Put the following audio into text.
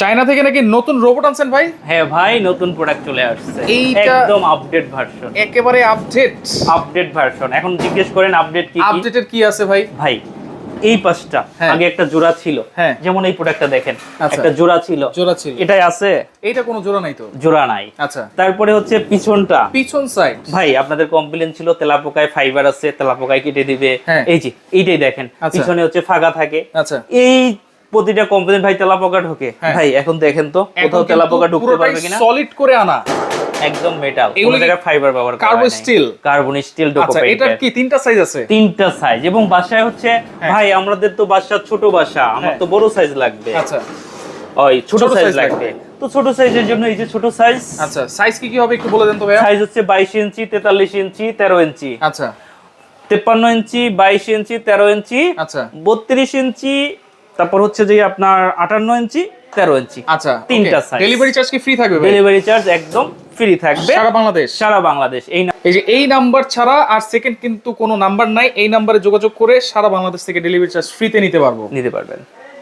China থেকে নাকি নতুন রোবট আনছেন ভাই? হ্যাঁ ভাই নতুন প্রোডাক্ট চলে আসছে। একদম আপডেট ভার্সন একেবারে আপডেট আপডেট ভার্সন এখন জিজ্ঞেস করেন আপডেট কি কি? আপডেটের কি আছে ভাই? ভাই এই পাঁচটা হ্যাঁ। আগে একটা জোড়া ছিল। হ্যাঁ। যেমন এই প্রোডাক্টটা দেখেন আচ্ছা। একটা জোড়া ছিল। জোড়া ছিল। এটাই আছে? এইটা কোনো জোড়া নাই তো? জোড়া নাই। আচ্ছা। তারপরে হচ্ছে পিছনটা। পিছন সাইড ভাই আপনাদের কমপ্লেন ছিল তেলাপোকায় ফাইবার আছে তেলাপোকায় কেটে দিবে। হ্যাঁ। এই যে এইটাই দেখেন। আচ্ছা। পিছনে হচ্ছে ফাঁকা থাকে। আচ্ছা। এই প্রতিটা কমপ্লেন ভাই তেলাপোকা ঢোকে। হ্যাঁ। ভাই এখন দেখেন তো কোথাও তেলাপোকা ঢুকতে পারবে কিনা? সলিড করে আনা। একদম মেটাল এগুলো জায়গায় ফাইবার ব্যবহার করা নাই। steel? কার্বন স্টিল আচ্ছা এটার কি তিনটা সাইজ আছে? তিনটা সাইজ এবং বাসায় হচ্ছে হ্যাঁ। ভাই আমাদের তো বাসা ছোট বাসা আমার হ্যাঁ। তো বড় সাইজ লাগবে। আচ্ছা। ওই ছোট সাইজ লাগবে। তো ছোট সাইজের জন্য এই যে ছোট সাইজ আচ্ছা সাইজ কি কি হবে একটু বলে দেন তো ভাইয়া। সাইজ হচ্ছে বাইশ ইঞ্চি তেতাল্লিশ ইঞ্চি তেরো ইঞ্চি আচ্ছা। তেপ্পান্ন ইঞ্চি বাইশ ইঞ্চি তেরো ইঞ্চি আচ্ছা। বত্রিশ ইঞ্চি তারপর হচ্ছে যে আপনার আটান্ন ইঞ্চি তেরো ইঞ্চি। আচ্ছা তিনটা সাইজ ডেলিভারি চার্জ কি ফ্রি থাকবে ডেলিভারি চার্জ একদম ফ্রি থাকবে। সারা বাংলাদেশ? সারা বাংলাদেশ। এই এই যে এই নাম্বার ছাড়া আর সেকেন্ড কিন্তু কোনো নাম্বার নাই এই নাম্বারে যোগাযোগ করে সারা বাংলাদেশ থেকে ডেলিভারি চার্জ ফ্রিতে নিতে পারব। নিতে পারবেন।